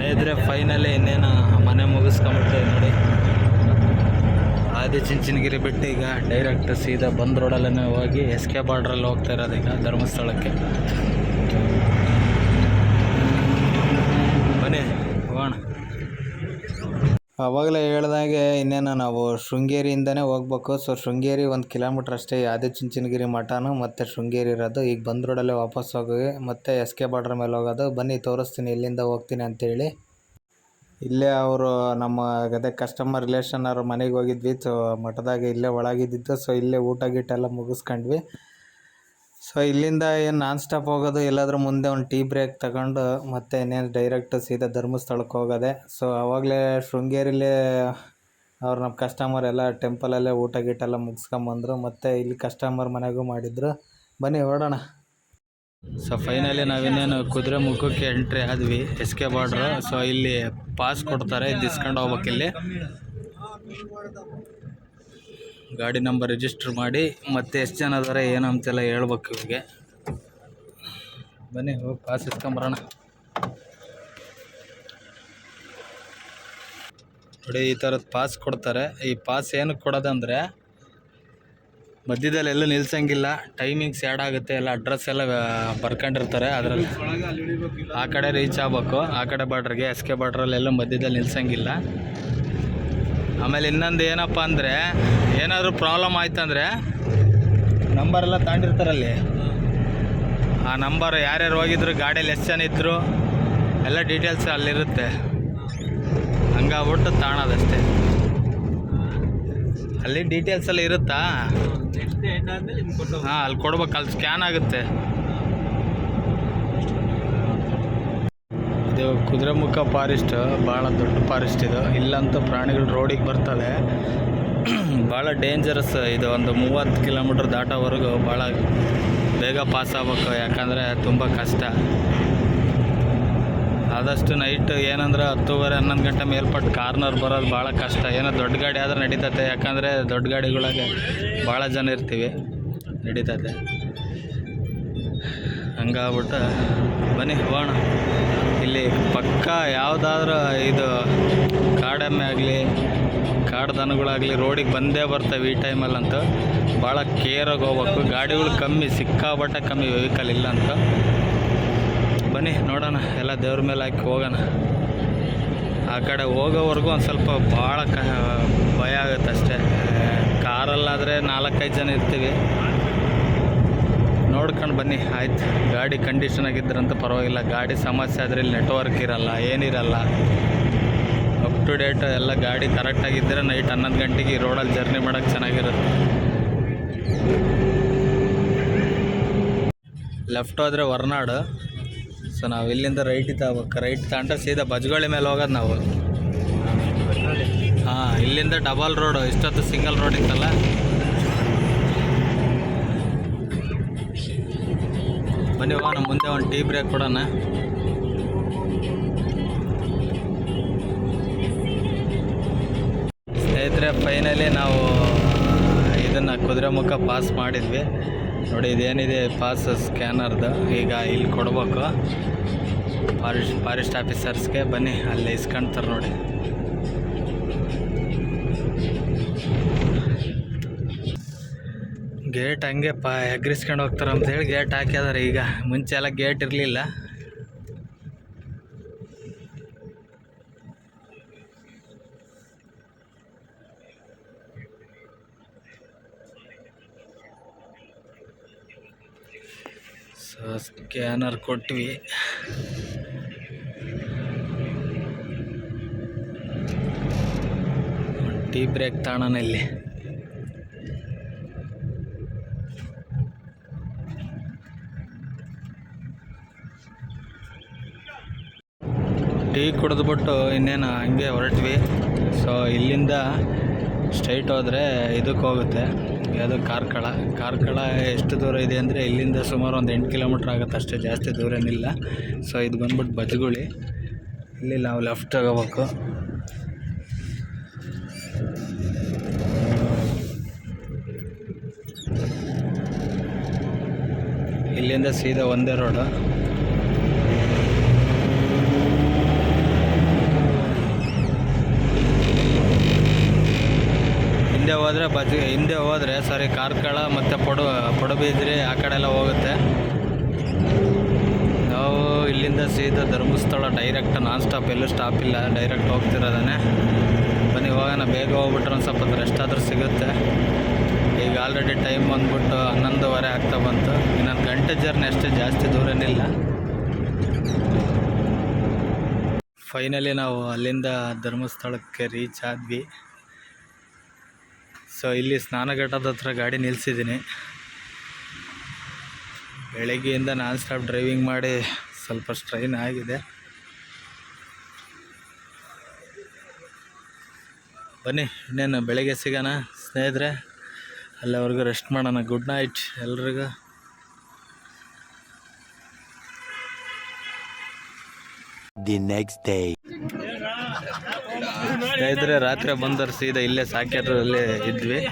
ಸ್ನೇಹಿತರೆ ಫೈನಲಿ ಇನ್ನೇನು ಮನೆ ಮುಗಿಸ್ಕೊಂಬಿಡ್ತೇವೆ ನೋಡಿ. ಆದಿ ಚಿಂಚನಗಿರಿ ಬಿಟ್ಟು ಈಗ ಡೈರೆಕ್ಟ್ ಸೀದಾ ಬಂದ್ ರೋಡಲ್ಲೇ ಹೋಗಿ ಎಸ್ ಕೆ ಬಾರ್ಡ್ರಲ್ಲಿ ಹೋಗ್ತಾ ಇರೋದು ಈಗ ಧರ್ಮಸ್ಥಳಕ್ಕೆ ಬನ್ನಿ ಹೋಗೋಣ ಅವಾಗಲೇ ಹೇಳ್ದಾಗೆ ಇನ್ನೇನು ನಾವು ಶೃಂಗೇರಿಯಿಂದನೇ ಹೋಗ್ಬೇಕು. ಸೊ ಶೃಂಗೇರಿ ಒಂದು ಕಿಲೋಮೀಟ್ರ್ ಅಷ್ಟೇ ಆದಿಚುಂಚನಗಿರಿ ಮಠನೂ, ಮತ್ತು ಶೃಂಗೇರಿ ಇರೋದು ಈಗ ಬಂದ್ ರೋಡಲ್ಲೇ ವಾಪಸ್ ಹೋಗಿ, ಮತ್ತೆ ಎಸ್ ಕೆ ಬಾರ್ಡ್ರ್ ಮೇಲೆ ಹೋಗೋದು. ಬನ್ನಿ, ತೋರಿಸ್ತೀನಿ ಇಲ್ಲಿಂದ ಹೋಗ್ತೀನಿ ಅಂತೇಳಿ. ಇಲ್ಲೇ ಅವರು ನಮ್ಮ ಗದೆ ಕಸ್ಟಮರ್ ರಿಲೇಷನ್ ಅವ್ರ ಮನೆಗೆ ಹೋಗಿದ್ವಿ. ಸೊ ಮಠದಾಗ ಇಲ್ಲೇ ಒಳಗಿದ್ದಿದ್ದು. ಸೊ ಇಲ್ಲೇ ಊಟ ಗೀಟ ಎಲ್ಲ ಮುಗಿಸ್ಕೊಂಡ್ವಿ. ಸೊ ಇಲ್ಲಿಂದ ಏನು ನಾನ್ ಸ್ಟಾಪ್ ಹೋಗೋದು, ಎಲ್ಲಾದರೂ ಮುಂದೆ ಒಂದು ಟೀ ಬ್ರೇಕ್ ತಗೊಂಡು ಮತ್ತೆ ಇನ್ನೇನು ಡೈರೆಕ್ಟ್ ಸೀದಾ ಧರ್ಮಸ್ಥಳಕ್ಕೆ ಹೋಗೋದೆ. ಸೊ ಆವಾಗಲೇ ಶೃಂಗೇರಿಲೇ ಅವ್ರು ನಮ್ಮ ಕಸ್ಟಮರ್ ಎಲ್ಲ ಟೆಂಪಲಲ್ಲೇ ಊಟ ಗೀಟ ಎಲ್ಲ ಮುಗಿಸ್ಕೊಂಬಂದ್ರು. ಮತ್ತು ಇಲ್ಲಿ ಕಸ್ಟಮರ್ ಮನೆಗೂ ಮಾಡಿದ್ರು. ಬನ್ನಿ, ಹೊರಡೋಣ. ಸೊ ಫೈನಲಿ ನಾವಿನ್ನೇನು ಕುದುರೆ ಮುಖಕ್ಕೆ ಎಂಟ್ರಿ ಆದ್ವಿ ಎಸ್ ಕೆ ಬಾರ್ಡ್ರು ಸೊ ಇಲ್ಲಿ ಪಾಸ್ ಕೊಡ್ತಾರೆ, ಇದು ಇಸ್ಕೊಂಡು ಹೋಗ್ಬೇಕು ಇಲ್ಲಿ. ಗಾಡಿ ನಂಬರ್ ರಿಜಿಸ್ಟರ್ ಮಾಡಿ ಮತ್ತೆ ಎಷ್ಟು ಜನ ಅದಾರೆ, ಏನು ಅಂತೆಲ್ಲ ಹೇಳ್ಬೇಕು ಇವ್ರಿಗೆ. ಬನ್ನಿ, ಹೋಗಿ ಕಾಸು ಇಸ್ಕೊಂಬರೋಣ. ನೋಡಿ, ಈ ಥರದ್ದು ಪಾಸ್ ಕೊಡ್ತಾರೆ. ಈ ಪಾಸ್ ಏನಕ್ಕೆ ಕೊಡೋದಂದರೆ, ಮಧ್ಯದಲ್ಲಿ ಎಲ್ಲೂ ನಿಲ್ಸಂಗಿಲ್ಲ. ಟೈಮಿಂಗ್ಸ್ ಆ್ಯಡ್ ಆಗುತ್ತೆ, ಎಲ್ಲ ಅಡ್ರೆಸ್ ಎಲ್ಲ ಬರ್ಕೊಂಡಿರ್ತಾರೆ. ಅದರಲ್ಲಿ ಆ ಕಡೆ ರೀಚ್ ಆಗ್ಬೇಕು. ಆ ಕಡೆ ಬಾರ್ಡ್ರಿಗೆ ಎಸ್ ಕೆ ಬಾರ್ಡ್ರಲ್ಲಿ ಎಲ್ಲೂ ಮಧ್ಯದಲ್ಲಿ ನಿಲ್ಸಂಗಿಲ್ಲ. ಆಮೇಲೆ ಇನ್ನೊಂದು ಏನಪ್ಪ ಅಂದರೆ ಏನಾದರೂ ಪ್ರಾಬ್ಲಮ್ ಆಯ್ತಂದರೆ ನಂಬರೆಲ್ಲ ತಾಂಡಿರ್ತಾರಲ್ಲಿ. ಆ ನಂಬರ್ ಯಾರ್ಯಾರು ಹೋಗಿದ್ರು ಗಾಡಿಯಲ್ಲಿ ಎಷ್ಟು ಜನ ಇದ್ದರು ಎಲ್ಲ ಡೀಟೇಲ್ಸ್ ಅಲ್ಲಿರುತ್ತೆ. ಹಂಗಾಗ್ಬಿಟ್ಟು ತಾಣದಷ್ಟೇ. ಅಲ್ಲಿ ಡೀಟೇಲ್ಸ್ ಎಲ್ಲ ಇರುತ್ತಾ? ಹಾಂ, ಅಲ್ಲಿ ಕೊಡ್ಬೇಕು, ಅಲ್ಲಿ ಸ್ಕ್ಯಾನ್ ಆಗುತ್ತೆ. ಇದು ಕುದುರೆಮುಖ ಫಾರೆಸ್ಟ್ ಭಾಳ ದೊಡ್ಡ ಫಾರೆಸ್ಟ್ ಇದು. ಇಲ್ಲಂತೂ ಪ್ರಾಣಿಗಳು ರೋಡಿಗೆ ಬರ್ತವೆ. ಭಾಳ ಡೇಂಜರಸ್ ಇದು. ಒಂದು ಮೂವತ್ತು ಕಿಲೋಮೀಟ್ರ್ ದಾಟೋವರೆಗೂ ಭಾಳ ಬೇಗ ಪಾಸ್ ಆಗ್ಬೇಕು. ಯಾಕಂದರೆ ತುಂಬ ಕಷ್ಟ. ಆದಷ್ಟು ನೈಟ್ ಏನಂದ್ರೆ ಹತ್ತುವರೆ ಹನ್ನೊಂದು ಗಂಟೆ ಮೇಲ್ಪಟ್ಟು ಕಾರ್ನರ್ ಬರೋದು ಭಾಳ ಕಷ್ಟ. ಏನೋ ದೊಡ್ಡ ಗಾಡಿ ಆದ್ರೆ ನಡೀತತೆ. ಯಾಕಂದರೆ ದೊಡ್ಡ ಗಾಡಿಗಳಾಗೆ ಭಾಳ ಜನ ಇರ್ತೀವಿ. ನಡೀತತೆ. ಹಂಗಾಗ್ಬಿಟ್ಟು ಬನ್ನಿ, ಹೋಗೋಣ. ಇಲ್ಲಿ ಪಕ್ಕ ಯಾವುದಾದ್ರೂ ಇದು ಕಾಡೆಮ್ಮೆ ಆಗಲಿ ಕಾಡು ದನಗಳಾಗಲಿ ರೋಡಿಗೆ ಬಂದೇ ಬರ್ತವೆ ಈ ಟೈಮಲ್ಲಂತ. ಭಾಳ ಕೇರಾಗಿ ಹೋಗ್ಬೇಕು. ಗಾಡಿಗಳು ಕಮ್ಮಿ, ಸಿಕ್ಕಾಪಟ್ಟೆ ಕಮ್ಮಿ ವೆಹಿಕಲ್ ಇಲ್ಲ ಅಂತ. ಬನ್ನಿ, ನೋಡೋಣ. ಎಲ್ಲ ದೇವ್ರ ಮೇಲೆ ಹಾಕಿ ಹೋಗೋಣ. ಆ ಕಡೆ ಹೋಗೋವರೆಗೂ ಒಂದು ಸ್ವಲ್ಪ ಭಾಳ ಕ, ಭಯ ಆಗುತ್ತೆ ಅಷ್ಟೇ. ಕಾರಲ್ಲಾದರೆ ನಾಲ್ಕೈದು ಜನ ಇರ್ತೀವಿ. ನೋಡ್ಕೊಂಡು ಬನ್ನಿ. ಆಯ್ತು. ಗಾಡಿ ಕಂಡೀಷನ್ ಆಗಿದ್ರಂತ ಪರವಾಗಿಲ್ಲ. ಗಾಡಿ ಸಮಸ್ಯೆ ಆದರೆ ಇಲ್ಲಿ ನೆಟ್ವರ್ಕ್ ಇರಲ್ಲ, ಏನಿರಲ್ಲ. ಟು ಡೇಟ್ ಎಲ್ಲ ಗಾಡಿ ಕರೆಕ್ಟಾಗಿದ್ದರೆ ನೈಟ್ ಹನ್ನೊಂದು ಗಂಟೆಗೆ ಈ ರೋಡಲ್ಲಿ ಜರ್ನಿ ಮಾಡೋಕ್ಕೆ ಚೆನ್ನಾಗಿರುತ್ತೆ. ಲೆಫ್ಟ್ ಹೋದರೆ ಹೊರ್ನಾಡು. ಸೊ ನಾವು ಇಲ್ಲಿಂದ ರೈಟ್ ತಗೋಬೇಕು ರೈಟ್ ತಗೊಂಡ್ರೆ ಸೀದಾ ಬಜ್ಗೊಳ್ಳಿ ಮೇಲೆ ಹೋಗೋದು ನಾವು. ಹಾಂ, ಇಲ್ಲಿಂದ ಡಬಲ್ ರೋಡು ಇಷ್ಟೊತ್ತು ಸಿಂಗಲ್ ರೋಡ್ ಇತ್ತಲ್ಲ? ಬನ್ನಿ ಹೋಗೋಣ, ಮುಂದೆ ಒಂದು ಟೀ ಬ್ರೇಕ್ ಕೊಡೋಣ. ಫೈನಲಿ ನಾವು ಇದನ್ನು ಕುದುರೆಮುಖ ಪಾಸ್ ಮಾಡಿದ್ವಿ. ನೋಡಿ, ಇದೇನಿದೆ ಪಾಸ್ ಸ್ಕ್ಯಾನರ್ದು ಈಗ ಇಲ್ಲಿ ಕೊಡ್ಬೇಕು. ಫಾರೆಸ್ಟ್ ಫಾರೆಸ್ಟ್ ಆಫೀಸರ್ಸ್ಗೆ ಬನ್ನಿ, ಅಲ್ಲಿ ಇಸ್ಕೊಂತಾರೆ ನೋಡಿ. ಗೇಟ್ ಹಂಗೆ ಪಾ ಎಗ್ರಿಸ್ಕೊಂಡು ಹೋಗ್ತಾರೆ ಅಂತೇಳಿ ಗೇಟ್ ಹಾಕ್ಯದಾರೆ ಈಗ. ಮುಂಚೆ ಎಲ್ಲ ಗೇಟ್ ಇರಲಿಲ್ಲ ಸೊ ಸ್ಕ್ಯಾನರ್ ಕೊಟ್ವಿ. ಟೀ ಬ್ರೇಕ್ ತಾಣನ ಇಲ್ಲಿ. ಟೀ ಕುಡಿದ್ಬಿಟ್ಟು ಇನ್ನೇನು ಹಂಗೆ ಹೊರಟ್ವಿ. ಸೊ ಇಲ್ಲಿಂದ ಸ್ಟ್ರೈಟ್ ಹೋದರೆ ಇದಕ್ಕೆ ಹೋಗುತ್ತೆ ಯಾವುದು ಕಾರ್ಕಳ. ಕಾರ್ಕಳ ಎಷ್ಟು ದೂರ ಇದೆ ಅಂದರೆ ಇಲ್ಲಿಂದ ಸುಮಾರು ಒಂದು ಎಂಟು ಕಿಲೋಮೀಟ್ರ್ ಆಗುತ್ತೆ ಅಷ್ಟೇ, ಜಾಸ್ತಿ ದೂರ ಏನಿಲ್ಲ ಸೊ ಇದು ಬಂದ್ಬಿಟ್ಟು ಬಜ್ಗುಳಿ. ಇಲ್ಲಿ ನಾವು ಲೆಫ್ಟ್ ತಗೋಬೇಕು. ಇಲ್ಲಿಂದ ಸೀದಾ ಒಂದೇ ರೋಡು ಹೋದರೆ ಬಜ್ ಹಿಂದೆ ಹೋದರೆ ಸರಿ, ಕಾರ್ಕಳ ಮತ್ತು ಪಡು, ಪಡುಬಿದ್ರಿ ಆ ಕಡೆ ಎಲ್ಲ ಹೋಗುತ್ತೆ. ನಾವು ಇಲ್ಲಿಂದ ಸೀದಾ ಧರ್ಮಸ್ಥಳ ಡೈರೆಕ್ಟ್ ನಾನ್ ಸ್ಟಾಪ್ ಎಲ್ಲೂ ಸ್ಟಾಪ್ ಇಲ್ಲ ಡೈರೆಕ್ಟ್ ಹೋಗ್ತಿರೋದಾನೆ ಬನ್ನಿ, ಹೋಗೋಣ, ಬೇಗ ಹೋಗ್ಬಿಟ್ರೆ ಒಂದು ಸ್ವಲ್ಪ ರೆಸ್ಟ್ ಆದರೂ ಸಿಗುತ್ತೆ. ಈಗ ಆಲ್ರೆಡಿ ಟೈಮ್ ಬಂದ್ಬಿಟ್ಟು ಹನ್ನೊಂದುವರೆ ಆಗ್ತಾ ಬಂತು. ಇನ್ನೊಂದು ಗಂಟೆ ಜರ್ನಿ ಅಷ್ಟೇ ಜಾಸ್ತಿ ದೂರನಿಲ್ಲ. ಫೈನಲಿ ನಾವು ಅಲ್ಲಿಂದ ಧರ್ಮಸ್ಥಳಕ್ಕೆ ರೀಚ್ ಆದ್ವಿ. ಸೊ ಇಲ್ಲಿ ಸ್ನಾನಘಟ್ಟದ ಹತ್ರ ಗಾಡಿ ನಿಲ್ಲಿಸಿದ್ದೀನಿ ಬೆಳಗ್ಗೆಯಿಂದ ನಾನ್ ಸ್ಟಾಪ್ ಡ್ರೈವಿಂಗ್ ಮಾಡಿ ಸ್ವಲ್ಪ ಸ್ಟ್ರೈನ್ ಆಗಿದೆ. ಬನ್ನಿ, ಇನ್ನೇನು ಬೆಳಗ್ಗೆ ಸಿಗೋಣ ಸ್ನೇಹಿತರೆ. ಅಲ್ಲಿವರೆಗೂ ರೆಸ್ಟ್ ಮಾಡೋಣ. ಗುಡ್ ನೈಟ್ ಎಲ್ರಿಗೂ. The next day. ಸ್ನೇಹಿತರೆ, ರಾತ್ರಿ ಬಂದರು ಸೀದಾ ಇಲ್ಲೇ ಸಾಕ್ಯಾರಲ್ಲೇ ಇದ್ವಿ.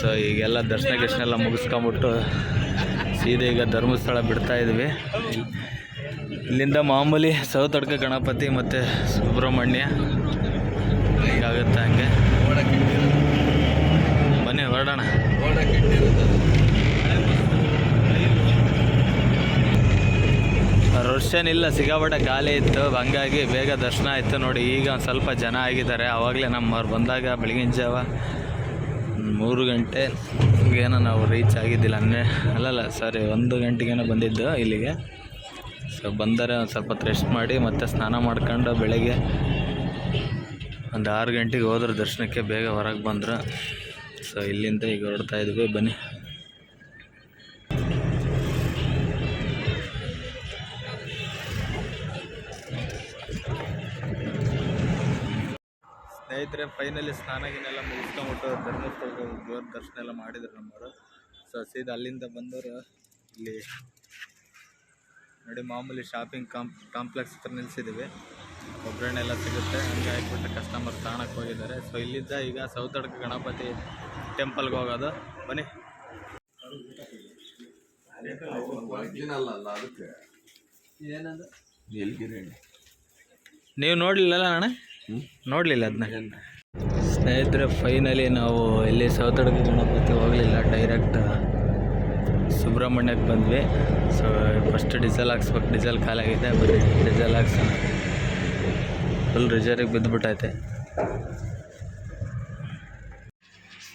ಸೊ ಈಗೆಲ್ಲ ದರ್ಶನ ಗಿರ್ಶನ ಎಲ್ಲ ಮುಗಿಸ್ಕೊಂಬಿಟ್ಟು ಸೀದಾ ಈಗ ಧರ್ಮಸ್ಥಳ ಬಿಡ್ತಾ ಇದ್ವಿ. ಇಲ್ಲಿಂದ ಮಾಮೂಲಿ ಸೌತಡ್ಕ, ಗಣಪತಿ ಮತ್ತು ಸುಬ್ರಹ್ಮಣ್ಯ. ಹೀಗಾಗುತ್ತೆ ಹಂಗೆ. ಬನ್ನಿ, ಹೊರಡೋಣ. ರೋಷನ್ ಸಿಗಾಬಟ್ಟೆ ಖಾಲಿ ಇತ್ತು. ಹಂಗಾಗಿ ಬೇಗ ದರ್ಶನ ಆಯಿತು ನೋಡಿ. ಈಗ ಒಂದು ಸ್ವಲ್ಪ ಜನ ಆಗಿದ್ದಾರೆ. ಆವಾಗಲೇ ನಮ್ಮವ್ರು ಬಂದಾಗ ಬೆಳಗಿನ ಜಾವ ಮೂರು ಗಂಟೆ ಏನೋ ನಾವು ರೀಚ್ ಆಗಿದ್ದಿಲ್ಲ. ಅಂದರೆ ಅಲ್ಲಲ್ಲ ಸರಿ ಒಂದು ಗಂಟೆಗೇನೋ ಬಂದಿದ್ದು ಇಲ್ಲಿಗೆ. ಸೊ ಬಂದರೆ ಒಂದು ಸ್ವಲ್ಪ ರೆಸ್ಟ್ ಮಾಡಿ, ಮತ್ತೆ ಸ್ನಾನ ಮಾಡ್ಕೊಂಡು ಬೆಳಗ್ಗೆ ಒಂದು ಆರು ಗಂಟೆಗೆ ಹೋದ್ರೆ ದರ್ಶನಕ್ಕೆ. ಬೇಗ ಹೊರಗೆ ಬಂದರು. ಸೊ ಇಲ್ಲಿಂದ ಈಗ ಹೊರಡ್ತಾ ಇದ್ವಿ. ಬನ್ನಿ. ಸ್ನೇಹಿತರೆ ಫೈನಲಿ ಸ್ನಾನ ಗಿನ್ನೆಲ್ಲ ಮುಗಿಸ್ಕೊಂಬಿಟ್ಟು ಧರ್ಮಸ್ಥಳಕ್ಕೆ ದೇವ್ರ ದರ್ಶನ ಎಲ್ಲ ಮಾಡಿದ್ರು ನಮ್ಮವರು. ಸೊ ಸೀದಾ ಅಲ್ಲಿಂದ ಬಂದವರು ಇಲ್ಲಿ ನೋಡಿ ಮಾಮೂಲಿ ಶಾಪಿಂಗ್ ಕಾಂಪ್ ಕಾಂಪ್ಲೆಕ್ಸ್ ಹತ್ರ ನಿಲ್ಸಿದ್ದೀವಿ. ಒಗ್ಗರಣೆ ಎಲ್ಲ ಸಿಗುತ್ತೆ. ಹಂಗೆ ಆಗ್ಬಿಟ್ಟು ಕಸ್ಟಮರ್ ತಾಣಕ್ಕೆ ಹೋಗಿದ್ದಾರೆ. ಸೊ ಇಲ್ಲಿದ್ದ ಈಗ ಸೌತಡ್ಕ ಗಣಪತಿ ಟೆಂಪಲ್ಗೆ ಹೋಗೋದು. ಬನ್ನಿ. ನೀವು ನೋಡಲಿಲ್ಲಲ್ಲ ಅಣ್ಣ? ನೋಡಲಿಲ್ಲ ಅದನ್ನ. ಸ್ನೇಹಿತರೆ ಫೈನಲಿ ನಾವು ಇಲ್ಲಿ ಸೌತಡ್ಕ ಗಣಪತಿ ಹೋಗಲಿಲ್ಲ. ಡೈರೆಕ್ಟ್ ಸುಬ್ರಹ್ಮಣ್ಯಕ್ಕೆ ಬಂದ್ವಿ. ಸೊ ಫಸ್ಟ್ ಡೀಸೆಲ್ ಹಾಕ್ಸ್ಬೇಕು. ಡೀಸೆಲ್ ಖಾಲಿಯಾಗಿದೆ ಬರೀ ಡೀಸೆಲ್ ಹಾಕ್ಸೋಣ. ಫುಲ್ ರಿಸರ್ವಿಗೆ ಬಿದ್ದುಬಿಟ್ಟೈತೆ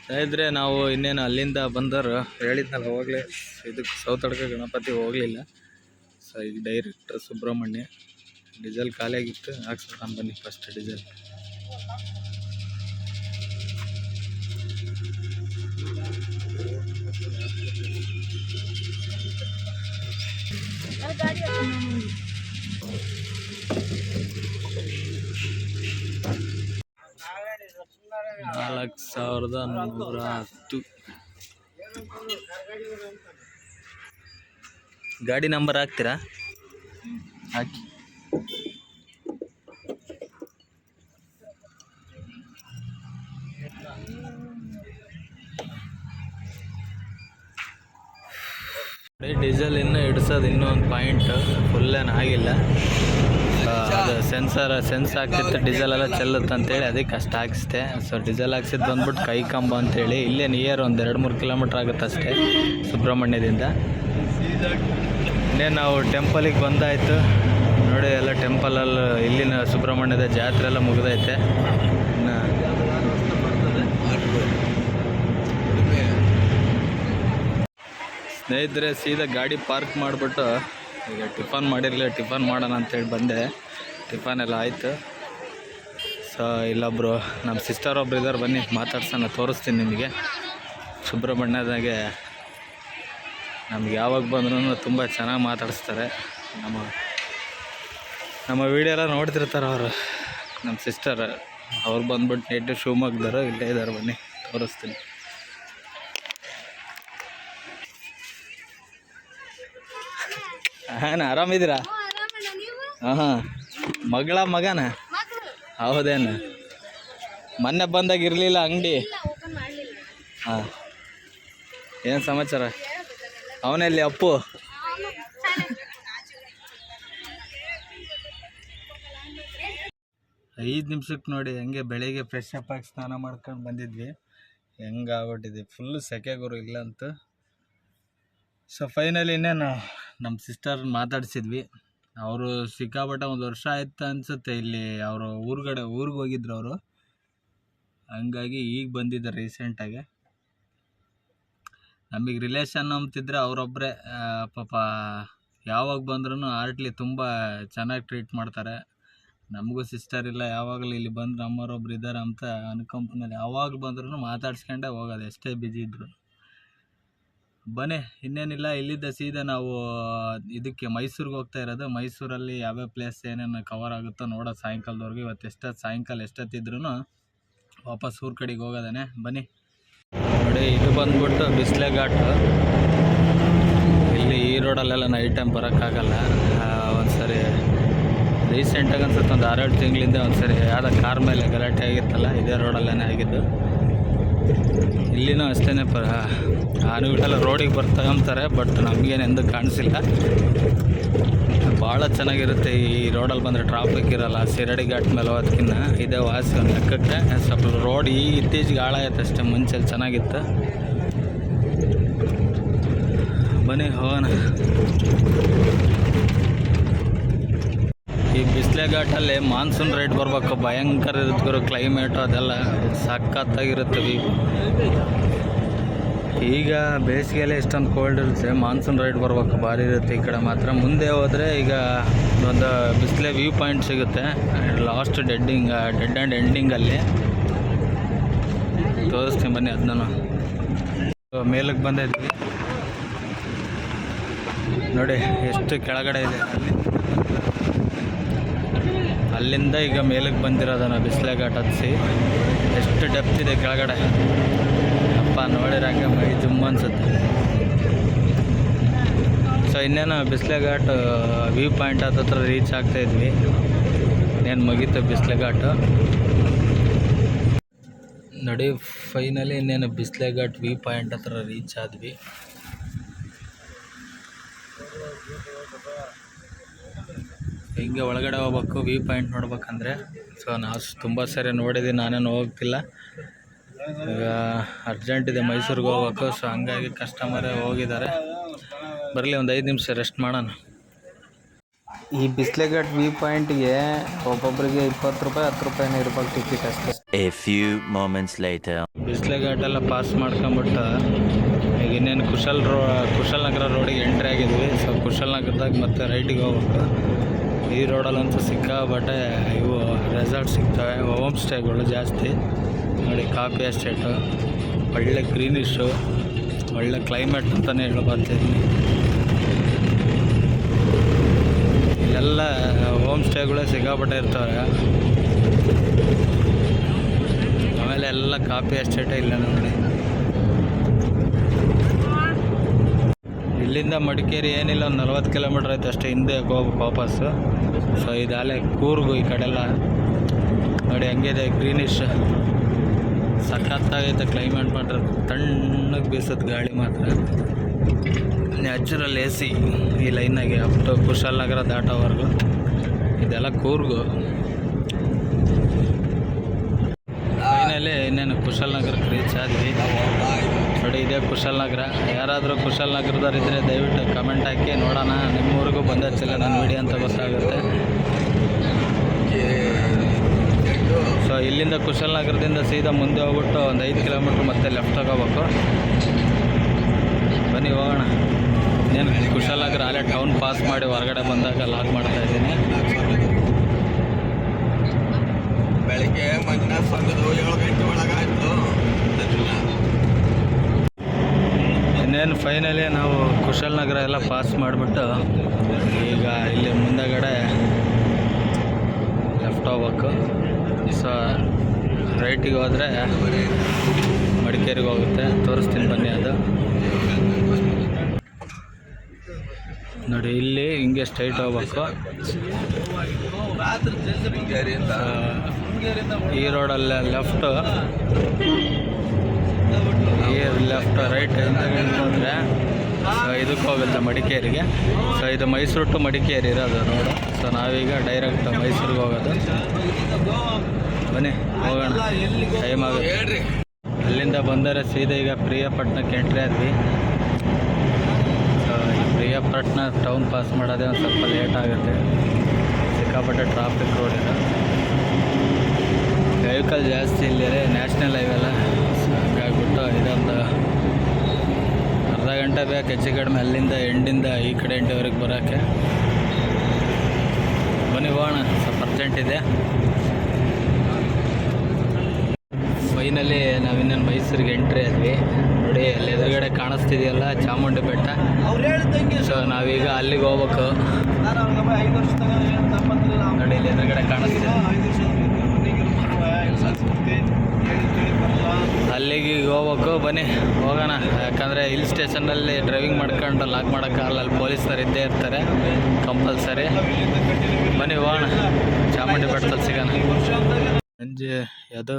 ಸ್ನೇಹಿತರೆ, ನಾವು ಇನ್ನೇನು ಅಲ್ಲಿಂದ ಬಂದರು ಹೇಳಿದ್ನಲ್ಲ, ಹೋಗಲೇ. ಇದಕ್ಕೆ ಸೌತಡ್ಕ ಗಣಪತಿ ಹೋಗಲಿಲ್ಲ. ಸೊ ಈಗ ಡೈರೆಕ್ಟ್ ಸುಬ್ರಹ್ಮಣ್ಯ ಡೀಸೆಲ್ ಖಾಲಿಯಾಗಿತ್ತು. ಹಾಕ್ಸ್ಬಿಟ್ಟು ಬನ್ನಿ ಫಸ್ಟ್ ಡೀಸೆಲ್ ನಾಲ್ಕು ಸಾವಿರದ ನೂರ ಹತ್ತು. ಗಾಡಿ ನಂಬರ್ ಹಾಕ್ತೀರಾ? ಹಾಕಿ. ಡೀಸೆಲ್ ಇನ್ನೂ ಹಿಡ್ಸೋದು ಇನ್ನೂ ಒಂದು ಪಾಯಿಂಟ್. ಫುಲ್ ಏನು ಆಗಿಲ್ಲ. ಅದು ಸೆನ್ಸರ್ ಸೆನ್ಸ್ ಆಗ್ತಿತ್ತು ಡೀಸೆಲ್ ಎಲ್ಲ ಚೆಲ್ಲುತ್ತೆ ಅಂತೇಳಿ ಅದಕ್ಕೆ ಅಷ್ಟು ಹಾಕಿಸ್ದೆ. ಸೊ ಡೀಸೆಲ್ ಹಾಕ್ಸಿದ್ದು ಬಂದ್ಬಿಟ್ಟು ಕೈ ಕಂಬ ಅಂತೇಳಿ. ಇಲ್ಲೇ ನಿಯರ್ ಒಂದು ಎರಡು ಮೂರು ಕಿಲೋಮೀಟ್ರ್ ಆಗುತ್ತೆ ಅಷ್ಟೇ ಸುಬ್ರಹ್ಮಣ್ಯದಿಂದ. ಇನ್ನೇನು ನಾವು ಟೆಂಪಲಿಗೆ ಬಂದಾಯಿತು. ನೋಡಿ, ಎಲ್ಲ ಟೆಂಪಲಲ್ಲಿ ಇಲ್ಲಿನ ಸುಬ್ರಹ್ಮಣ್ಯದ ಜಾತ್ರೆ ಎಲ್ಲ ಮುಗಿದೈತೆ ಇನ್ನು ಸ್ನೇಹಿತರೆ, ಸೀದಾ ಗಾಡಿ ಪಾರ್ಕ್ ಮಾಡಿಬಿಟ್ಟು ಈಗ ಟಿಫನ್ ಮಾಡಿರಲಿ, ಟಿಫನ್ ಮಾಡೋಣ ಅಂತೇಳಿ ಬಂದೆ. ಟಿಫನ್ ಎಲ್ಲ ಆಯಿತು. ಸೊ ಇಲ್ಲೊಬ್ಬರು ನಮ್ಮ ಸಿಸ್ಟರ್ ಒಬ್ರು ಇದ್ದಾರೆ ಬನ್ನಿ, ಮಾತಾಡ್ಸೋಣ, ತೋರಿಸ್ತೀನಿ ನಿಮಗೆ. ಸುಬ್ರಹ್ಮಣ್ಯದಾಗೆ ನಮ್ಗೆ ಯಾವಾಗ ಬಂದ್ರೂ ತುಂಬ ಚೆನ್ನಾಗಿ ಮಾತಾಡಿಸ್ತಾರೆ. ನಮ್ಮ ನಮ್ಮ ವೀಡಿಯೋ ಎಲ್ಲ ನೋಡ್ತಿರ್ತಾರೆ ಅವರು. ನಮ್ಮ ಸಿಸ್ಟರ್ ಅವ್ರು ಬಂದ್ಬಿಟ್ಟು ನೆಟ್ಟು ಶಿವಮೊಗ್ಗದವರು ಇಲ್ಲೇ ಇದ್ದಾರೆ ಬನ್ನಿ, ತೋರಿಸ್ತೀನಿ. ಹಾಂ ಆರಾಮಿದ್ದೀರಾ? ಹಾಂ ಹಾಂ ಮಗಳ ಮಗನ? ಹೌದೇನು? ಮೊನ್ನೆ ಬಂದಾಗ ಇರಲಿಲ್ಲ ಅಂಗಡಿ. ಹಾಂ. ಏನು ಸಮಾಚಾರ? ಅವನಲ್ಲಿ ಅಪ್ಪು? ಐದು ನಿಮಿಷಕ್ಕೆ ನೋಡಿ ಹೆಂಗೆ ಬೆಳಿಗ್ಗೆ ಫ್ರೆಶ್ ಅಪ್ ಆಗಿ ಸ್ನಾನ ಮಾಡ್ಕೊಂಡು ಬಂದಿದ್ವಿ. ಹೆಂಗಾಗ್ಬಿಟ್ಟಿದೆ ಫುಲ್ ಸೆಕೆ ಗುರು ಅಂತ. ಸೊ ಫೈನಲಿ ಇನ್ನೇನು ನಮ್ಮ ಸಿಸ್ಟರ್ ಮಾತಾಡಿಸಿದ್ವಿ. ಅವರು ಸಿಕ್ಕಾಪಟ್ಟೆ ಒಂದು ವರ್ಷ ಆಯ್ತು ಅನ್ಸುತ್ತೆ ಇಲ್ಲಿ ಅವರು ಊರುಗಡೆ, ಊರಿಗೆ ಹೋಗಿದ್ರು ಅವರು. ಹಂಗಾಗಿ ಈಗ ಬಂದಿದ್ದಾರೆ ರೀಸೆಂಟಾಗಿ ನಮಗೆ ರಿಲೇಷನ್ ಅಂತಿದ್ರೆ ಅವರೊಬ್ಬರೇ ಪಾಪ ಯಾವಾಗ ಬಂದ್ರೂ ಆರ್ಟ್ಲಿ ತುಂಬ ಚೆನ್ನಾಗಿ ಟ್ರೀಟ್ ಮಾಡ್ತಾರೆ. ನಮಗೂ ಸಿಸ್ಟರ್ ಇಲ್ಲ, ಯಾವಾಗಲೂ ಇಲ್ಲಿ ಬಂದು ನಮ್ಮವರೊಬ್ರು ಇದ್ದಾರೆ ಅಂತ ಅನ್ಕೊಂಪ್ನಲ್ಲಿ ಯಾವಾಗ ಬಂದ್ರೂ ಮಾತಾಡ್ಸ್ಕೊಂಡೇ ಹೋಗೋದು, ಎಷ್ಟೇ ಬಿಜಿ ಇದ್ರು. ಬನ್ನಿ, ಇನ್ನೇನಿಲ್ಲ ಇಲ್ಲಿದ್ದ ಸೀದಾ ನಾವು ಇದಕ್ಕೆ ಮೈಸೂರಿಗೆ ಹೋಗ್ತಾ ಇರೋದು. ಮೈಸೂರಲ್ಲಿ ಯಾವ್ಯಾವ ಪ್ಲೇಸ್ ಏನೇನು ಕವರ್ ಆಗುತ್ತೋ ನೋಡೋದು ಸಾಯಂಕಾಲದವರೆಗೂ ಇವತ್ತು ಎಷ್ಟೊತ್ತು ಸಾಯಂಕಾಲ ಎಷ್ಟೊತ್ತಿದ್ರು ವಾಪಸ್ ಊರ ಕಡೆಗೆ ಹೋಗೋದೇನೆ. ಬನ್ನಿ. ನೋಡಿ, ಇದು ಬಂದ್ಬಿಟ್ಟು ಬಿಸ್ಲೆ ಘಾಟ್ ಇಲ್ಲಿ ಈ ರೋಡಲ್ಲೆಲ್ಲ ನೈಟ್ ಟೈಮ್ ಬರೋಕ್ಕಾಗಲ್ಲ. ಒಂದ್ಸರಿ ರೀಸೆಂಟಾಗಿ ಅನ್ಸುತ್ತೆ, ಒಂದು ಆರೇಳು ತಿಂಗಳಿಂದ ಒಂದ್ಸರಿ ಯಾವುದೋ ಕಾರ್ ಮೇಲೆ ಗಲಾಟೆ ಆಗಿತ್ತಲ್ಲ, ಇದೇ ರೋಡಲ್ಲೇ ಆಗಿದ್ದು. ಇಲ್ಲಿನೂ ಅಷ್ಟೇ ಪರ. ಆನೆಗಳೆಲ್ಲ ರೋಡಿಗೆ ಬರ್ತಾಗಂತಾರೆ ಬಟ್ ನಮಗೇನು ಎಂದೂ ಕಾಣಿಸಿಲ್ಲ. ಭಾಳ ಚೆನ್ನಾಗಿರುತ್ತೆ ಈ ರೋಡಲ್ಲಿ ಬಂದರೆ ಟ್ರಾಫಿಕ್ ಇರಲ್ಲ, ಶಿರಡಿ ಘಾಟ್ ಮೇಲೆ ಹೋಗೋದಕ್ಕಿಂತ ಇದೇ ವಾಸಿ ಒಂದು ಲೆಕ್ಕಕ್ಕೆ. ಸ್ವಲ್ಪ ರೋಡ್ ಈ ಇತ್ತೀಚೆಗೆ ಹಾಳಾಗೈತೆ ಅಷ್ಟೇ ಮುಂಚೆ ಚೆನ್ನಾಗಿತ್ತು. ಬನ್ನಿ, ಹೋಗೋಣ. ಈ ಬಿಸಿಲೆ ಘಾಟಲ್ಲಿ ಮಾನ್ಸೂನ್ ರೈಡ್ ಬರಬೇಕು. ಭಯಂಕರ ಇರುತ್ತೆ ಕ್ಲೈಮೇಟು ಅದೆಲ್ಲ. ಸಖತ್ತಾಗಿರುತ್ತೆ. ಈಗ ಬೇಸಿಗೆಯಲ್ಲಿ ಇಷ್ಟೊಂದು ಕೋಲ್ಡ್ ಇರುತ್ತೆ, ಮಾನ್ಸೂನ್ ರೈಡ್ ಬರ್ಬೇಕು, ಭಾರಿ ಇರುತ್ತೆ ಈ ಕಡೆ ಮಾತ್ರ. ಮುಂದೆ ಹೋದರೆ ಈಗ ಒಂದು ಬಿಸಿಲೆ ವ್ಯೂ ಪಾಯಿಂಟ್ ಸಿಗುತ್ತೆ. ಲಾಸ್ಟ್ ಡೆಡ್ಡಿಂಗ್ ಡೆಡ್ ಆ್ಯಂಡ್ ಎಂಡಿಂಗಲ್ಲಿ ತೋರಿಸ್ತೀನಿ ಬನ್ನಿ ಅದನ್ನ ಮೇಲಕ್ಕೆ ಬಂದಿದ್ವಿ ನೋಡಿ, ಎಷ್ಟು ಕೆಳಗಡೆ ಇದೆ ಅಲ್ಲಿ. ಅಲ್ಲಿಂದ ಈಗ ಮೇಲಕ್ಕೆ ಬಂದಿರೋದನ್ನು ಬಿಸಿಲೆ ಘಾಟ್ ಹತ್ತಿಸಿ ಎಷ್ಟು ಡೆಪ್ತ್ ಇದೆ ಕೆಳಗಡೆ. ಅಪ್ಪ ನೋಡಿರಂಗೆ ಮೈ ಜುಮ್ ಅನ್ಸುತ್ತೆ. ಸೊ ಇನ್ನೇನು ಬಿಸಿಲೆ ವ್ಯೂ ಪಾಯಿಂಟ್ ಹತ್ರ ರೀಚ್ ಆಗ್ತಾ ಇದ್ವಿ. ಇನ್ನೇನು ಮುಗೀತು ಬಿಸಿಲೆ ಘಾಟು ನೋಡಿ ಫೈನಲಿ ಇನ್ನೇನು ಬಿಸಿಲೆ ಘಾಟ್ ವ್ಯೂ ಪಾಯಿಂಟ್ ಹತ್ರ ರೀಚ್ ಆದ್ವಿ. ಹಿಂಗೆ ಒಳಗಡೆ ಹೋಗ್ಬೇಕು ವ್ಯೂ ಪಾಯಿಂಟ್ ನೋಡ್ಬೇಕಂದ್ರೆ. ಸೊ ನಾವು ತುಂಬ ಸರಿ ನೋಡಿದ್ದೀನಿ ನಾನೇನು ಹೋಗ್ತಿಲ್ಲ. ಈಗ ಅರ್ಜೆಂಟ್ ಇದೆ ಮೈಸೂರಿಗೆ ಹೋಗ್ಬೇಕು ಸೊ ಹಂಗಾಗಿ ಕಸ್ಟಮರೇ ಹೋಗಿದ್ದಾರೆ. ಬರಲಿ ಒಂದು ಐದು ನಿಮಿಷ ರೆಸ್ಟ್ ಮಾಡೋಣ. ಈ ಬಿಸ್ಲೆಘಟ್ ವ್ಯೂ ಪಾಯಿಂಟ್ಗೆ ಒಬ್ಬೊಬ್ಬರಿಗೆ ಇಪ್ಪತ್ತು ರೂಪಾಯಿ ಹತ್ತು ರೂಪಾಯಿನ ಇರ್ಬೇಕು ಟಿಕೆಟ್ ಅಷ್ಟೇ. A few moments light Bisleghat ಎಲ್ಲ ಪಾಸ್ ಮಾಡ್ಕೊಂಬಿಟ್ಟು ಈಗ ಇನ್ನೇನು ಕುಶಲ್ ರೋ ಕುಶಲ್ ನಗರ ರೋಡಿಗೆ ಎಂಟ್ರಿ ಆಗಿದ್ವಿ. ಸೊ ಕುಶಲ್ ನಗರದಾಗ ಮತ್ತೆ ರೈಟಿಗೆ ಹೋಗ್ಬೇಕು. ಈ ರೋಡಲ್ಲಂತೂ ಸಿಕ್ಕಾಬಟ್ಟೆ ಇವು ರೆಸಾರ್ಟ್ ಸಿಗ್ತವೆ. ಹೋಮ್ ಸ್ಟೇಗಳು ಜಾಸ್ತಿ. ನೋಡಿ, ಕಾಫಿ ಎಸ್ಟೇಟು ಒಳ್ಳೆ ಗ್ರೀನಿಶು ಒಳ್ಳೆ ಕ್ಲೈಮೇಟ್ ಅಂತಲೇ ಹೇಳ್ಬರ್ತೀನಿ ಇಲ್ಲೆಲ್ಲ ಹೋಮ್ ಸ್ಟೇಗಳೇ ಸಿಕ್ಕಾಪಟ್ಟೆ ಇರ್ತವೆ. ಆಮೇಲೆ ಎಲ್ಲ ಕಾಫಿ ಎಸ್ಟೇಟೇ ಇಲ್ಲ ನೋಡಿ. ಇಲ್ಲಿಂದ ಮಡಿಕೇರಿ ಏನಿಲ್ಲ, ಒಂದು ನಲ್ವತ್ತು ಕಿಲೋಮೀಟ್ರ್ ಆಯ್ತು ಅಷ್ಟೇ, ಹಿಂದೆ ಹೋಗ್ಬೇಕು ವಾಪಸ್ಸು ಸೊ ಇದಾಲೆ ಕೂರ್ಗು ಈ ಕಡೆಲ್ಲ. ನೋಡಿ, ಹಂಗಿದೆ ಗ್ರೀನಿಶ್ ಸಖತ್ತಾಗೈತೆ ಕ್ಲೈಮೇಟ್ ಮಾತ್ರ, ತಣ್ಣಗೆ ಬೀಸುತ್ತೆ ಗಾಳಿ ಮಾತ್ರ. ನ್ಯಾಚುರಲ್ ಎ ಸಿ ಈ ಲೈನಾಗೆ ಅಪ್ ಟು ಕುಶಾಲ್ ನಗರ ದಾಟೋವರೆಗೂ. ಇದೆಲ್ಲ ಕೂರ್ಗು. ಫೈನಲಿ ಇನ್ನೇನು ಕುಶಾಲ್ ನಗರಕ್ಕೆ ರೀಚ್ ಆದ್ವಿ. ಇದೇ ಕುಶಲ್ ನಗರ. ಯಾರಾದರೂ ಕುಶಲ್ ನಗರದವರಿದ್ದರೆ ಇದ್ದರೆ ದಯವಿಟ್ಟು ಕಮೆಂಟ್ ಹಾಕಿ, ನೋಡೋಣ. ನಿಮ್ಮೂರಿಗೂ ಬಂದಿರ್ತಿಲ್ಲ ನನ್ನ ವಿಡಿಯೋ ಅಂತ ಗೊತ್ತಾಗುತ್ತೆ. ಸೊ ಇಲ್ಲಿಂದ ಕುಶಲ್ ನಗರದಿಂದ ಸೀದಾ ಮುಂದೆ ಹೋಗ್ಬಿಟ್ಟು ಒಂದು ಐದು ಕಿಲೋಮೀಟ್ರ್ ಮತ್ತೆ ಲೆಫ್ಟ್ ತಗೋಬೇಕು. ಬನ್ನಿ, ಹೋಗೋಣ. ಇನ್ನೇನು ಕುಶಲ್ ನಗರ? ಅಲ್ಲೇ ಟೌನ್ ಪಾಸ್ ಮಾಡಿ ಹೊರಗಡೆ ಬಂದಾಗ ಲಾಕ್ ಮಾಡ್ತಾ ಇದ್ದೀನಿ. ಬೆಳಿಗ್ಗೆ ಮಧ್ಯಾಹ್ನ ಸಂಘದ ಏಳು ಗಂಟೆ ಒಳಗಾಯ್ತು ಇನ್ನೇನು ಫೈನಲಿ ನಾವು ಕುಶಲ್ ನಗರ ಎಲ್ಲ ಪಾಸ್ ಮಾಡಿಬಿಟ್ಟು ಈಗ ಇಲ್ಲಿ ಮುಂದಗಡೆ ಲೆಫ್ಟ್ ಹೋಗ್ಬೇಕು. ಸೊ ರೈಟಿಗೆ ಹೋದರೆ ಮಡಿಕೇರಿಗೆ ಹೋಗುತ್ತೆ. ತೋರಿಸ್ತೀನಿ ಬನ್ನಿ ಅದು. ನೋಡಿ, ಇಲ್ಲಿ ಹಿಂಗೆ ಸ್ಟ್ರೈಟ್ ಹೋಗ್ಬೇಕು. ಈ ರೋಡಲ್ಲೇ ಲೆಫ್ಟ್ ಈ ಲೆಫ್ಟ್ ರೈಟ್ ಅಂದರೆ ಸೊ ಇದಕ್ಕೆ ಹೋಗುತ್ತೆ ಮಡಿಕೇರಿಗೆ. ಸೊ ಇದು ಮೈಸೂರು ಟು ಮಡಿಕೇರಿ ಇರೋದು ನೋಡು. ಸೊ ನಾವೀಗ ಡೈರೆಕ್ಟ್ ಮೈಸೂರಿಗೆ ಹೋಗೋದು. ಬನ್ನಿ, ಹೋಗೋಣ. ಟೈಮ್ ಆಗುತ್ತೆ. ಅಲ್ಲಿಂದ ಬಂದರೆ ಸೀದಾ ಈಗ ಪ್ರಿಯಪಟ್ಟಣಕ್ಕೆ ಎಂಟ್ರಿ ಆದ್ವಿ. ಸೊ ಪ್ರಿಯಪಟ್ಟಣ ಟೌನ್ ಪಾಸ್ ಮಾಡೋದೇ ಒಂದು ಸ್ವಲ್ಪ ಲೇಟ್ ಆಗುತ್ತೆ. ಸಿಕ್ಕಾಪಟ್ಟೆ ಟ್ರಾಫಿಕ್ ರೋಡ್ ಇದೆ. ವೆಹಿಕಲ್ ಜಾಸ್ತಿ ಇಲ್ಲಿದೆ ನ್ಯಾಷನಲ್ ಹೈವೇ ಸೊ ಇದೊಂದು ಅರ್ಧ ಗಂಟೆ ಬೇಕು ಹೆಚ್ಚು ಕಡಿಮೆ ಅಲ್ಲಿಂದ ಎಂಡಿಂದ ಈ ಕಡೆ ಎಂಟವರೆಗೆ ಬರೋಕ್ಕೆ. ಬನ್ನಿ ಹೋಗೋಣ ಸ್ವಲ್ಪ ಅರ್ಜೆಂಟ್ ಇದೆ. ಫೈನಲಿ ನಾವಿನ್ನೊಂದು ಮೈಸೂರಿಗೆ ಎಂಟ್ರಿ ಆದ್ವಿ. ನೋಡಿ ಅಲ್ಲಿ ಎದುರುಗಡೆ ಕಾಣಿಸ್ತಿದೆಯಲ್ಲ ಚಾಮುಂಡಿ ಬೆಟ್ಟ ಸೊ ನಾವೀಗ ಅಲ್ಲಿಗೆ ಹೋಗ್ಬೇಕು. ನೋಡಿ ಇಲ್ಲಿ ಎದುರುಗಡೆ ಕಾಣಿಸ್ತಿದೆ. ಅಲ್ಲಿಗೆ ಹೋಗ್ಬೇಕು, ಬನ್ನಿ, ಹೋಗೋಣ. ಯಾಕಂದರೆ ಹಿಲ್ ಸ್ಟೇಷನಲ್ಲಿ ಡ್ರೈವಿಂಗ್ ಮಾಡ್ಕೊಂಡು ಲಾಕ್ ಮಾಡೋಕ್ಕಾಗಲ್ಲ ಅಲ್ಲಿ ಪೊಲೀಸರು ಇದ್ದೇ ಇರ್ತಾರೆ, ಕಂಪಲ್ಸರಿ. ಬನ್ನಿ, ಹೋಗೋಣ. ಚಾಮುಂಡಿ ಬೆಟ್ಟದಲ್ಲಿ ಸಿಗೋಣ. ಸಂಜೆ ಅದು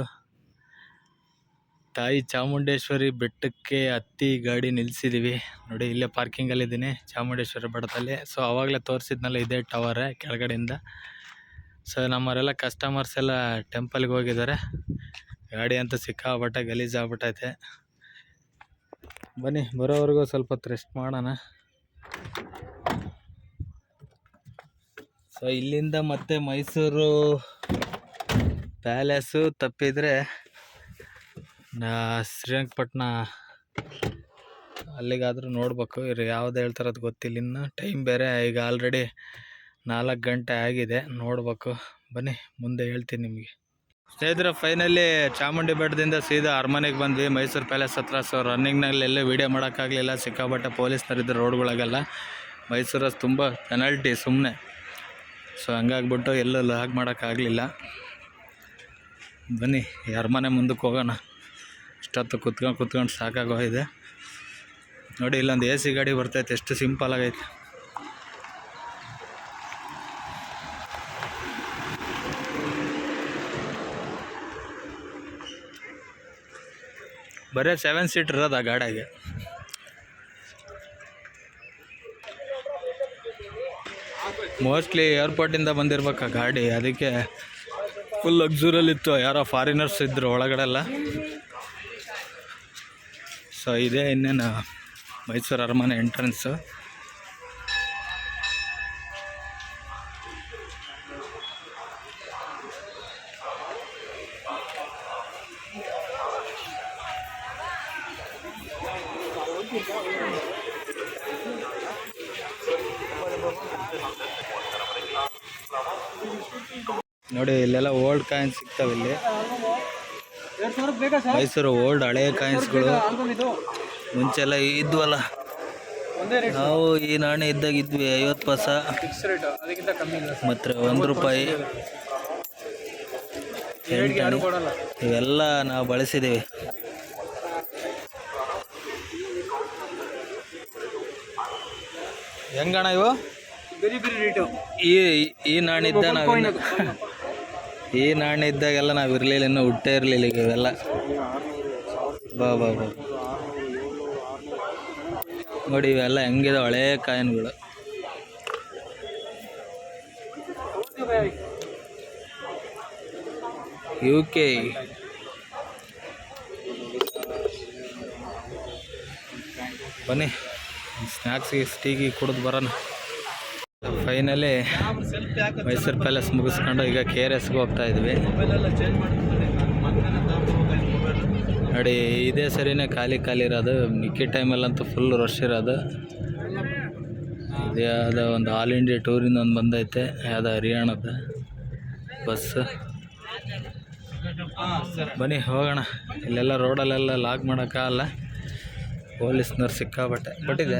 ತಾಯಿ ಚಾಮುಂಡೇಶ್ವರಿ ಬೆಟ್ಟಕ್ಕೆ ಹತ್ತಿ ಗಾಡಿ ನಿಲ್ಲಿಸಿದ್ದೀವಿ ನೋಡಿ, ಇಲ್ಲೇ ಪಾರ್ಕಿಂಗಲ್ಲಿದ್ದೀನಿ ಚಾಮುಂಡೇಶ್ವರಿ ಬೆಟ್ಟದಲ್ಲಿ. ಸೊ ಆವಾಗಲೇ ತೋರಿಸಿದ್ನಲ್ಲ ಇದೇ ಟವರೇ ಕೆಳಗಡೆಯಿಂದ. ಸೊ ನಮ್ಮವರೆಲ್ಲ ಕಸ್ಟಮರ್ಸ್ ಎಲ್ಲ ಟೆಂಪಲ್ಗೆ ಹೋಗಿದ್ದಾರೆ. ಗಾಡಿ ಅಂತ ಸಿಕ್ಕಾಪಟ್ಟೆ ಗಲೀಜು ಆಗ್ಬಿಟ್ಟೈತೆ. ಬನ್ನಿ, ಬರೋವರೆಗೂ ಸ್ವಲ್ಪ ಹೊತ್ತು ರೆಸ್ಟ್ ಮಾಡೋಣ. ಸೊ ಇಲ್ಲಿಂದ ಮತ್ತೆ ಮೈಸೂರು ಪ್ಯಾಲೇಸು ತಪ್ಪಿದರೆ ಶ್ರೀರಂಗಪಟ್ಟಣ ಅಲ್ಲಿಗಾದರೂ ನೋಡಬೇಕು. ಇವ್ರು ಯಾವ್ದು ಹೇಳ್ತಾರದು ಗೊತ್ತಿಲ್ಲ ಇನ್ನು. ಟೈಮ್ ಬೇರೆ, ಈಗ ಆಲ್ರೆಡಿ ನಾಲ್ಕು ಗಂಟೆ ಆಗಿದೆ, ನೋಡ್ಬೇಕು. ಬನ್ನಿ, ಮುಂದೆ ಹೇಳ್ತೀನಿ ನಿಮಗೆ. ಸ್ನೇಹಿತರೆ ಫೈನಲಿ ಚಾಮುಂಡಿ ಬೆಟ್ಟದಿಂದ ಸೀದಾ ಅರಮನೆಗೆ ಬಂದ್ವಿ. ಮೈಸೂರು ಪ್ಯಾಲೇಸ್ ಹತ್ರ. ಸೊ ರನ್ನಿಂಗ್ನಲ್ಲಿ ಎಲ್ಲೂ ವೀಡಿಯೋ ಮಾಡೋಕ್ಕಾಗಲಿಲ್ಲ. ಸಿಕ್ಕಾಪಟ್ಟೆ ಪೊಲೀಸ್ನರಿದ್ದರು ರೋಡ್ಗಳಿಗೆಲ್ಲ ಮೈಸೂರಲ್ಲಿ ತುಂಬ ಪೆನಾಲ್ಟಿ ಸುಮ್ಮನೆ ಸೊ ಹಂಗಾಗ್ಬಿಟ್ಟು ಎಲ್ಲೂ ಲಾಗ್ ಮಾಡೋಕ್ಕಾಗಲಿಲ್ಲ. ಬನ್ನಿ ಅರಮನೆ ಮುಂದಕ್ಕೆ ಹೋಗೋಣ. ಇಷ್ಟೊತ್ತು ಕುತ್ಕೊಂಡು ಕುತ್ಕೊಂಡು ಸಾಕಾಗೋಗಿದೆ ನೋಡಿ, ಇಲ್ಲೊಂದು ಎ ಸಿ ಗಾಡಿ ಬರ್ತೈತೆ. ಎಷ್ಟು ಸಿಂಪಲ್ ಆಗೈತೆ. ಬರೀ ಸೆವೆನ್ ಸೀಟ್ ಇರೋದು ಆ ಗಾಡಿಯಾಗೆ ಮೋಸ್ಟ್ಲಿ ಏರ್ಪೋರ್ಟಿಂದ ಬಂದಿರ್ಬೇಕು ಆ ಗಾಡಿ, ಅದಕ್ಕೆ ಫುಲ್ ಲಕ್ಸುರಲ್ಲಿತ್ತು ಯಾರೋ ಫಾರಿನರ್ಸ್ ಇದ್ದರು ಒಳಗಡೆ ಎಲ್ಲ ಸೊ ಇದೇ ಇನ್ನೇನು ಮೈಸೂರು ಅರಮನೆ ಎಂಟ್ರೆನ್ಸು ನೋಡಿ ಇಲ್ಲೆಲ್ಲ ಓಲ್ಡ್ ಕಾಯಿನ್ಸ್ ಸಿಗ್ತಾವೆ ಇಲ್ಲಿ. ಮೈಸೂರು ಓಲ್ಡ್ ಹಳೆಯ ಕಾಯಿನ್ಸ್ಗಳು ಮುಂಚೆಲ್ಲ ಇದ್ವಲ್ಲ. ನಾವು ಈ ನಾಣ್ಯ ಇದ್ದಾಗ ಇದ್ವಿ ಐವತ್ತು ಪೈಸ. ಮತ್ತೆ ಒಂದು ರೂಪಾಯಿ. ಇವೆಲ್ಲ ನಾವು ಬಳಸಿದ್ದೀವಿ ಹೆಂಗಣ ಇವು? ಈ ಈ ನಾಣ್ಯ ಇದ್ದ ನಾವು ಈ ನಾಣ್ಯ ಇದ್ದಾಗೆಲ್ಲ ನಾವು ಇರಲಿಲ್ಲ, ಇನ್ನೂ ಹುಟ್ಟೇ ಇರಲಿಲ್ಲ ಈಗ ಇವೆಲ್ಲ. ಬಾ ಬಾ ಬಾ. ನೋಡಿ ಇವೆಲ್ಲ ಹೆಂಗಿದೆ ಹಳೆ ಕಾಯಿನ್ಗಳು. ಯು ಕೆ ಬನ್ನಿ ಸ್ನ್ಯಾಕ್ಸಿಗೆ ಟೀಗಿ ಕುಡಿದು ಬರೋಣ. ಫೈನಲಿ ಮೈಸೂರು ಪ್ಯಾಲೇಸ್ ಮುಗಿಸ್ಕೊಂಡು ಈಗ ಕೆ ಆರ್ ಎಸ್ಗೆ ಹೋಗ್ತಾ ಇದ್ವಿ. ನೋಡಿ, ಇದೇ ಸರಿನೇ ಖಾಲಿ ಖಾಲಿ ಇರೋದು. ಮಿಕ್ಕಿ ಟೈಮಲ್ಲಂತೂ ಫುಲ್ ರಶ್ ಇರೋದು. ಇದು ಯಾವುದೋ ಒಂದು ಆಲ್ ಇಂಡಿಯಾ ಟೂರಿಂದ ಒಂದು ಬಂದೈತೆ. ಯಾವುದೋ ಹರಿಯಾಣದ ಬಸ್ ಬನ್ನಿ, ಹೋಗೋಣ. ಇಲ್ಲೆಲ್ಲ ರೋಡಲ್ಲೆಲ್ಲ ಲಾಕ್ ಮಾಡೋಕ್ಕಾಗಲ್ಲ ಪೊಲೀಸ್ನವ್ರು ಸಿಕ್ಕಾಬಟ್ಟೆ ಕೊಟ್ಟಿದ್ದೆ